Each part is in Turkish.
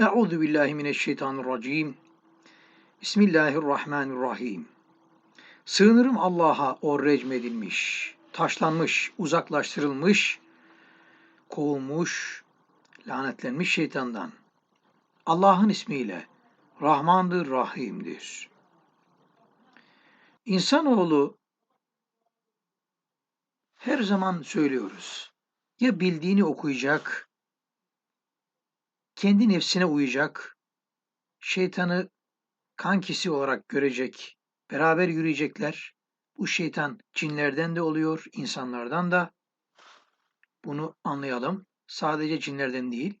Euzu billahi mineşşeytanirracim. Bismillahirrahmanirrahim. Sığınırım Allah'a o recmedilmiş, taşlanmış, uzaklaştırılmış, kovulmuş, lanetlenmiş şeytandan. Allah'ın ismiyle Rahmandır, Rahim'dir. İnsanoğlu her zaman söylüyoruz. Ya bildiğini okuyacak, kendi nefsine uyacak, şeytanı kankisi olarak görecek, beraber yürüyecekler. Bu şeytan cinlerden de oluyor, insanlardan da. Bunu anlayalım. Sadece cinlerden değil.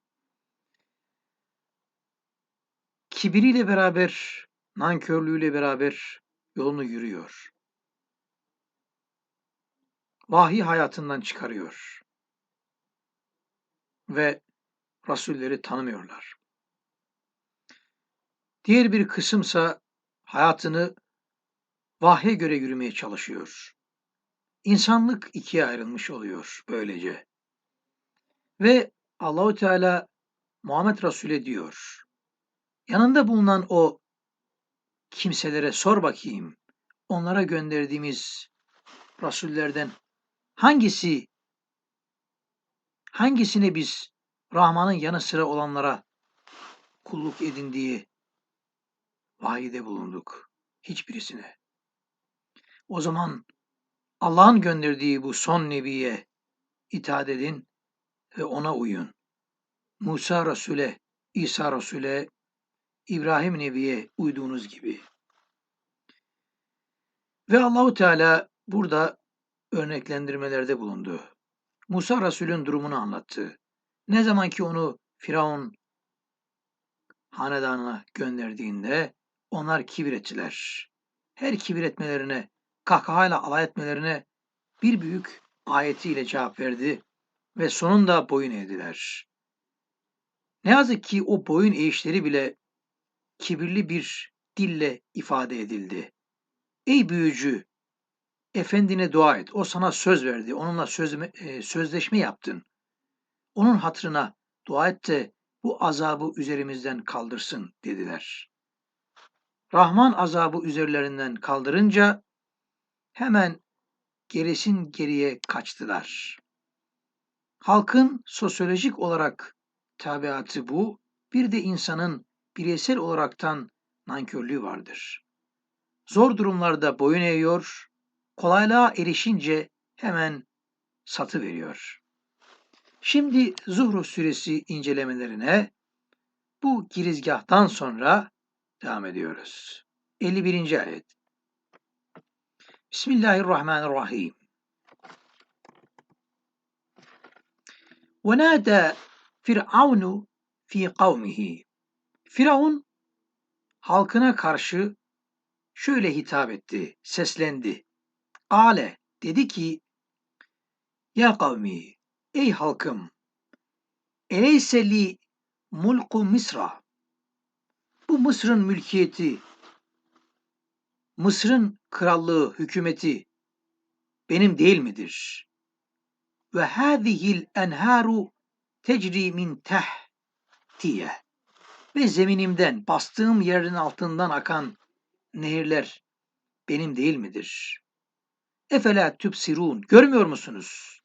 Kibiriyle beraber, nankörlüğüyle beraber yolunu yürüyor. Vahiy hayatından çıkarıyor. Ve Rasulleri tanımıyorlar. Diğer bir kısımsa hayatını vahye göre yürümeye çalışıyor. İnsanlık ikiye ayrılmış oluyor böylece. Ve Allahu Teala Muhammed Resul'e diyor. Yanında bulunan o kimselere sor bakayım. Onlara gönderdiğimiz rasullerden hangisi hangisine biz Rahman'ın yanı sıra olanlara kulluk edindiği vahide bulunduk. Hiçbirisine. O zaman Allah'ın gönderdiği bu son nebiye itaat edin ve ona uyun. Musa Resul'e, İsa Resul'e, İbrahim Nebi'ye uyduğunuz gibi. Ve Allahu Teala burada örneklendirmelerde bulundu. Musa Resul'ün durumunu anlattı. Ne zaman ki onu Firavun hanedanına gönderdiğinde onlar kibir ettiler. Her kibir etmelerine, kahkahayla alay etmelerine bir büyük ayetiyle cevap verdi ve sonunda boyun eğdiler. Ne yazık ki o boyun eğişleri bile kibirli bir dille ifade edildi. Ey büyücü, efendine dua et. O sana söz verdi. Onunla sözme, e, sözleşme yaptın. Onun hatırına dua et de bu azabı üzerimizden kaldırsın dediler. Rahman azabı üzerlerinden kaldırınca hemen gerisin geriye kaçtılar. Halkın sosyolojik olarak tabiatı bu, bir de insanın bireysel olaraktan nankörlüğü vardır. Zor durumlarda boyun eğiyor, kolaylığa erişince hemen satı veriyor. Şimdi Zuhruf suresi incelemelerine bu girizgahtan sonra devam ediyoruz. 51. ayet. Bismillahirrahmanirrahim. وَنَادَى فِرْعَوْنُ fi kavmihi. Firavun halkına karşı şöyle hitap etti, seslendi. Ale dedi ki, Ya kavmi, ey halkım, eleyse li mulku Misra. Bu Mısır'ın mülkiyeti, Mısır'ın krallığı, hükümeti benim değil midir? Ve hâzihil enhâru tecri min tehtiye. Ve zeminimden, bastığım yerin altından akan nehirler benim değil midir? Efela tübsirun. Görmüyor musunuz?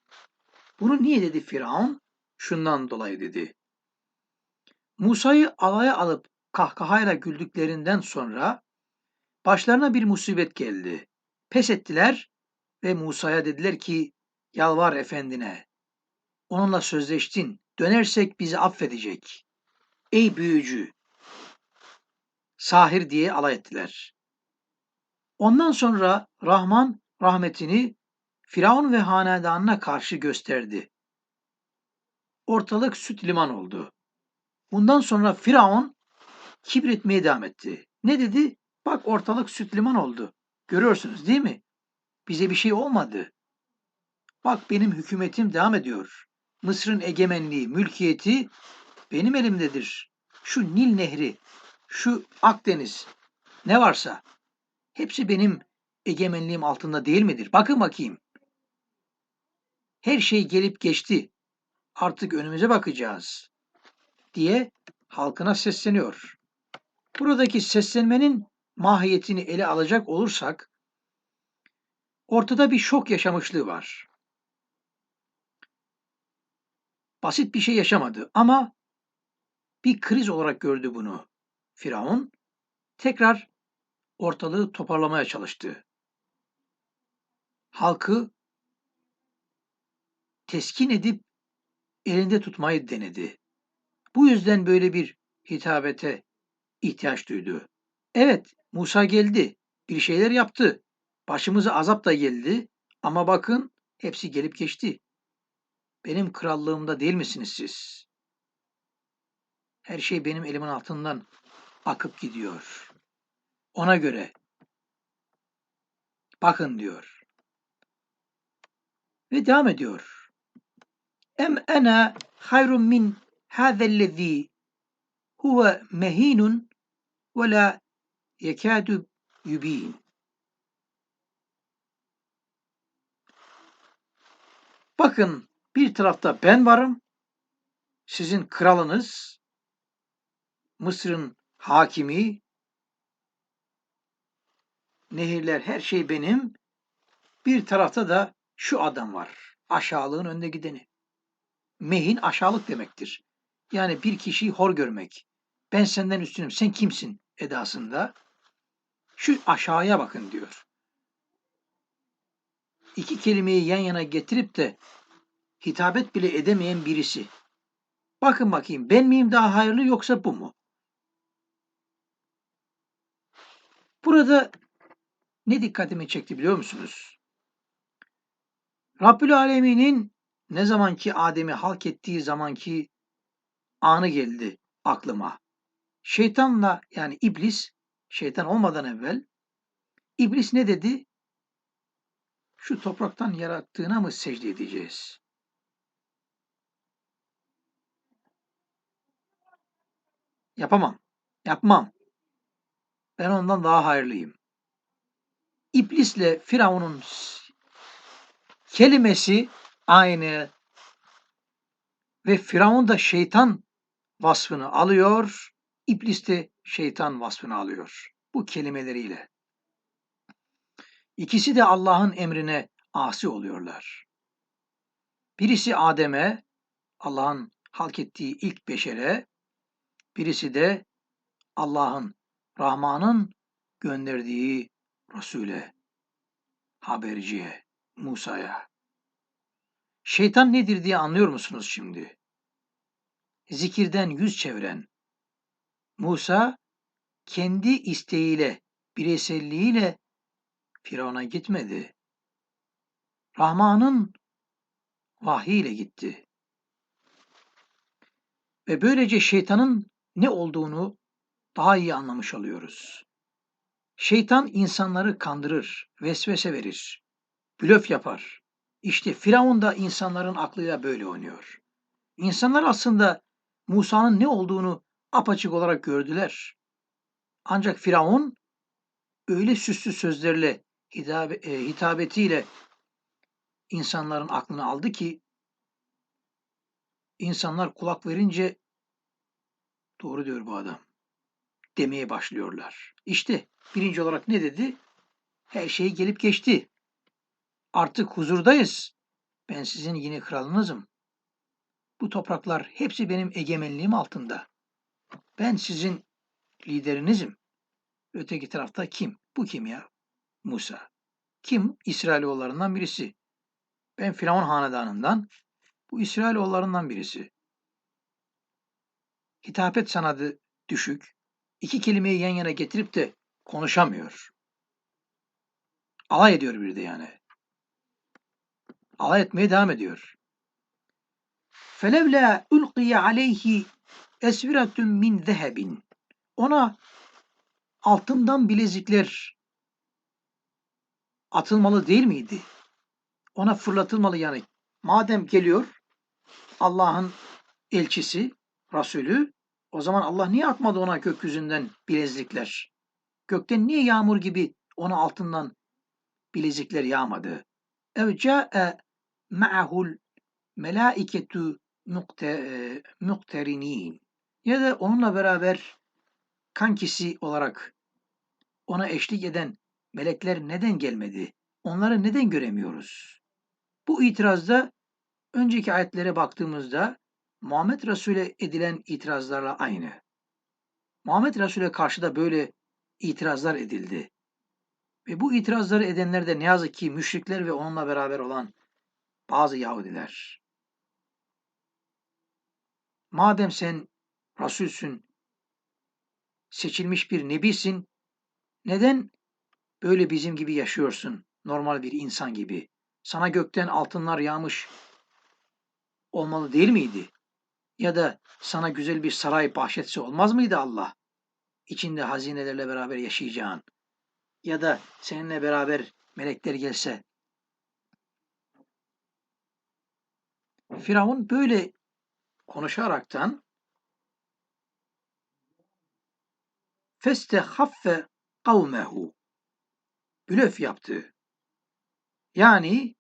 Bunu niye dedi Firavun? Şundan dolayı dedi. Musa'yı alaya alıp kahkahayla güldüklerinden sonra başlarına bir musibet geldi. Pes ettiler ve Musa'ya dediler ki yalvar efendine. Onunla sözleştin. Dönersek bizi affedecek. Ey büyücü! Sahir diye alay ettiler. Ondan sonra Rahman rahmetini Firavun ve hanedanına karşı gösterdi. Ortalık süt liman oldu. Bundan sonra Firavun kibretmeye devam etti. Ne dedi? Bak ortalık süt liman oldu. Görüyorsunuz değil mi? Bize bir şey olmadı. Bak benim hükümetim devam ediyor. Mısır'ın egemenliği, mülkiyeti benim elimdedir. Şu Nil Nehri, şu Akdeniz ne varsa hepsi benim egemenliğim altında değil midir? Bakın bakayım. Her şey gelip geçti. Artık önümüze bakacağız diye halkına sesleniyor. Buradaki seslenmenin mahiyetini ele alacak olursak ortada bir şok yaşamışlığı var. Basit bir şey yaşamadı ama bir kriz olarak gördü bunu. Firavun tekrar ortalığı toparlamaya çalıştı. Halkı teskin edip elinde tutmayı denedi. Bu yüzden böyle bir hitabete ihtiyaç duydu. Evet, Musa geldi, bir şeyler yaptı. Başımıza azap da geldi ama bakın hepsi gelip geçti. Benim krallığımda değil misiniz siz? Her şey benim elimin altından akıp gidiyor. Ona göre bakın diyor. Ve devam ediyor. Em ena hayrun min hâzellezî huve mehinun ve la yekâdu yubîn. Bakın bir tarafta ben varım, sizin kralınız, Mısır'ın hakimi, nehirler her şey benim. Bir tarafta da şu adam var. Aşağılığın önde gideni. Mehin aşağılık demektir. Yani bir kişiyi hor görmek. Ben senden üstünüm, sen kimsin edasında. Şu aşağıya bakın diyor. İki kelimeyi yan yana getirip de hitabet bile edemeyen birisi. Bakın bakayım ben miyim daha hayırlı yoksa bu mu? Burada ne dikkatimi çekti biliyor musunuz? Rabbül Alemin'in ne zamanki Adem'i halk ettiği zamanki anı geldi aklıma. Şeytanla yani iblis, şeytan olmadan evvel iblis ne dedi? Şu topraktan yarattığına mı secde edeceğiz? Yapamam. Yapmam. Ben ondan daha hayırlıyım. İblisle Firavun'un kelimesi aynı ve Firavun da şeytan vasfını alıyor, İblis de şeytan vasfını alıyor bu kelimeleriyle. İkisi de Allah'ın emrine asi oluyorlar. Birisi Adem'e, Allah'ın halk ettiği ilk beşere, birisi de Allah'ın, Rahman'ın gönderdiği Resul'e, haberciye, Musa'ya. Şeytan nedir diye anlıyor musunuz şimdi? Zikirden yüz çeviren. Musa kendi isteğiyle, bireyselliğiyle Firavun'a gitmedi. Rahman'ın vahiyle gitti. Ve böylece şeytanın ne olduğunu daha iyi anlamış oluyoruz. Şeytan insanları kandırır, vesvese verir, blöf yapar. İşte Firavun da insanların aklıyla böyle oynuyor. İnsanlar aslında Musa'nın ne olduğunu apaçık olarak gördüler. Ancak Firavun öyle süslü sözlerle e, hitabetiyle insanların aklını aldı ki insanlar kulak verince doğru diyor bu adam demeye başlıyorlar. İşte birinci olarak ne dedi? Her şey gelip geçti. Artık huzurdayız. Ben sizin yine kralınızım. Bu topraklar hepsi benim egemenliğim altında. Ben sizin liderinizim. Öteki tarafta kim? Bu kim ya? Musa. Kim? İsrailoğullarından birisi. Ben Firavun hanedanından, bu İsrailoğullarından birisi. Hitapet sanadı düşük. İki kelimeyi yan yana getirip de konuşamıyor. Alay ediyor bir de yani alay etmeye devam ediyor. Felevla ulqiye aleyhi esviratun min zehebin. Ona altından bilezikler atılmalı değil miydi? Ona fırlatılmalı yani. Madem geliyor Allah'ın elçisi, Resulü, o zaman Allah niye atmadı ona gökyüzünden bilezikler? Gökten niye yağmur gibi ona altından bilezikler yağmadı? Evca'e ma'ahul melaiketu mukterinin. Ya da onunla beraber kankisi olarak ona eşlik eden melekler neden gelmedi? Onları neden göremiyoruz? Bu itirazda önceki ayetlere baktığımızda Muhammed Resul'e edilen itirazlarla aynı. Muhammed Resul'e karşı da böyle itirazlar edildi. Ve bu itirazları edenler de ne yazık ki müşrikler ve onunla beraber olan bazı Yahudiler. Madem sen Resulsün, seçilmiş bir nebisin, neden böyle bizim gibi yaşıyorsun, normal bir insan gibi? Sana gökten altınlar yağmış olmalı değil miydi? Ya da sana güzel bir saray bahşetse olmaz mıydı Allah? İçinde hazinelerle beraber yaşayacağın. Ya da seninle beraber melekler gelse. Firavun böyle konuşaraktan festehaffe kavmehu blöf yaptı. Yani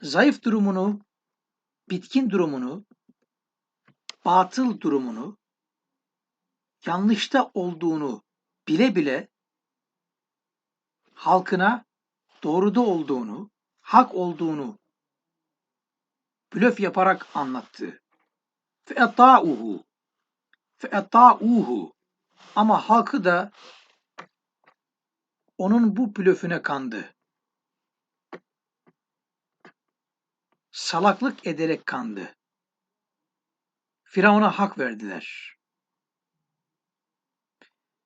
zayıf durumunu, bitkin durumunu, batıl durumunu, yanlışta olduğunu bile bile halkına doğruda olduğunu, hak olduğunu blöf yaparak anlattı. Fe'ta'uhu Fe'ta'uhu ama halkı da onun bu blöfüne kandı. Salaklık ederek kandı. Firavun'a hak verdiler.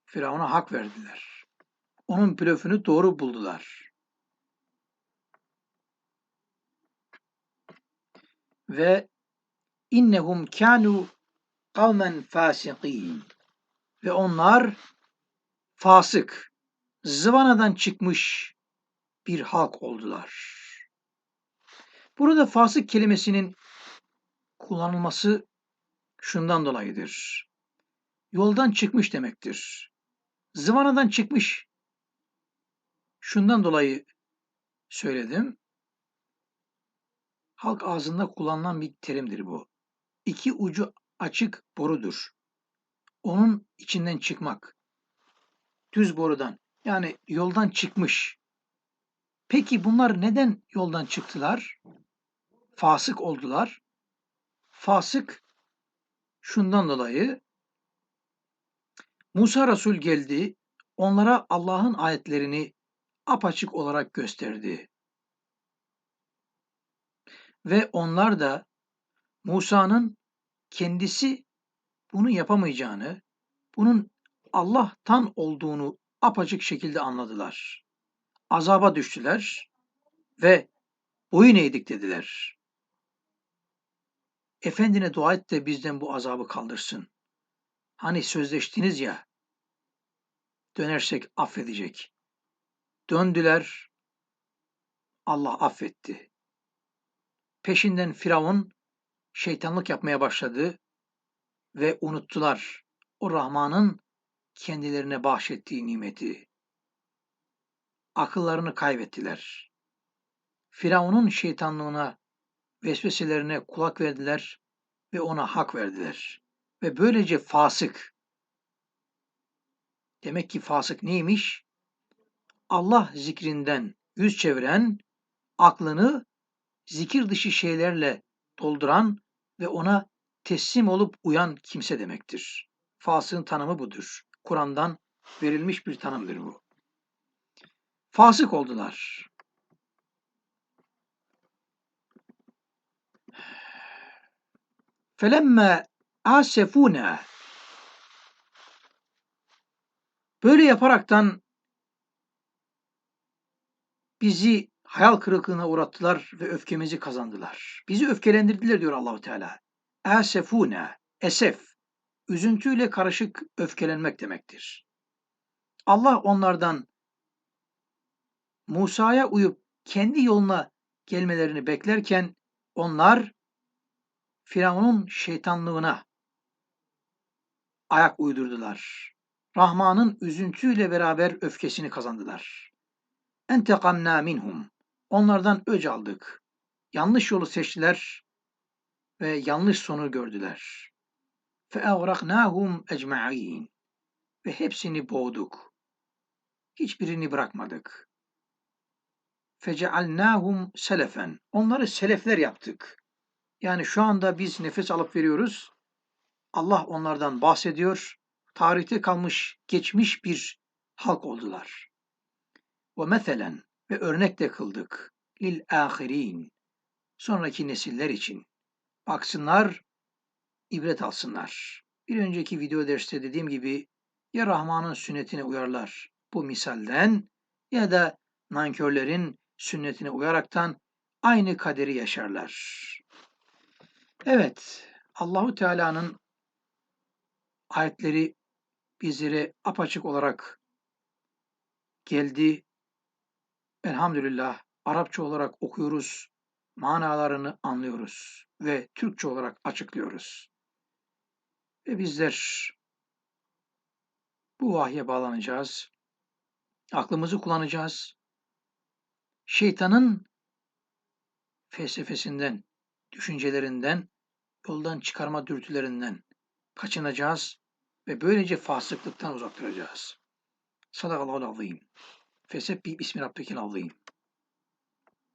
Firavun'a hak verdiler. Onun blöfünü doğru buldular. Ve innehum kanu kavmen fasikin. Ve onlar fasık, zıvanadan çıkmış bir halk oldular. Burada fasık kelimesinin kullanılması şundan dolayıdır. Yoldan çıkmış demektir. Zıvanadan çıkmış. Şundan dolayı söyledim. Halk ağzında kullanılan bir terimdir bu. İki ucu açık borudur. Onun içinden çıkmak. Düz borudan. Yani yoldan çıkmış. Peki bunlar neden yoldan çıktılar? Fasık oldular. Fasık şundan dolayı Musa Resul geldi, onlara Allah'ın ayetlerini apaçık olarak gösterdi. Ve onlar da Musa'nın kendisi bunu yapamayacağını, bunun Allah'tan olduğunu apaçık şekilde anladılar. Azaba düştüler ve boyun eğdik dediler. Efendine dua et de bizden bu azabı kaldırsın. Hani sözleştiniz ya, dönersek affedecek. Döndüler, Allah affetti. Peşinden Firavun şeytanlık yapmaya başladı ve unuttular o Rahman'ın kendilerine bahşettiği nimeti. Akıllarını kaybettiler. Firavun'un şeytanlığına, vesveselerine kulak verdiler ve ona hak verdiler. Ve böylece fasık. Demek ki fasık neymiş? Allah zikrinden yüz çeviren, aklını zikir dışı şeylerle dolduran ve ona teslim olup uyan kimse demektir. Fasığın tanımı budur. Kur'an'dan verilmiş bir tanımdır bu. Fasık oldular. Felemme asefuna Böyle yaparaktan bizi hayal kırıklığına uğrattılar ve öfkemizi kazandılar. Bizi öfkelendirdiler diyor Allahu Teala. Asefune, esef, üzüntüyle karışık öfkelenmek demektir. Allah onlardan Musa'ya uyup kendi yoluna gelmelerini beklerken onlar Firavun'un şeytanlığına ayak uydurdular. Rahman'ın üzüntüyle beraber öfkesini kazandılar. Entekamna minhum. Onlardan öc aldık. Yanlış yolu seçtiler ve yanlış sonu gördüler. فَاَغْرَقْنَاهُمْ اَجْمَعِينَ Ve hepsini boğduk. Hiçbirini bırakmadık. فَجَعَلْنَاهُمْ selefen. Onları selefler yaptık. Yani şu anda biz nefes alıp veriyoruz. Allah onlardan bahsediyor. Tarihte kalmış, geçmiş bir halk oldular. Ve meselen ve örnek de kıldık. Lil ahirin. Sonraki nesiller için. Baksınlar, ibret alsınlar. Bir önceki video derste dediğim gibi ya Rahman'ın sünnetine uyarlar bu misalden ya da nankörlerin sünnetine uyaraktan aynı kaderi yaşarlar. Evet, Allahu Teala'nın ayetleri bizlere apaçık olarak geldi. Elhamdülillah Arapça olarak okuyoruz, manalarını anlıyoruz ve Türkçe olarak açıklıyoruz. Ve bizler bu vahye bağlanacağız. Aklımızı kullanacağız. Şeytanın felsefesinden, düşüncelerinden, yoldan çıkarma dürtülerinden kaçınacağız ve böylece fasıklıktan uzak duracağız. Sadakallahu azim. Fesebbih bismi rabbikel azim.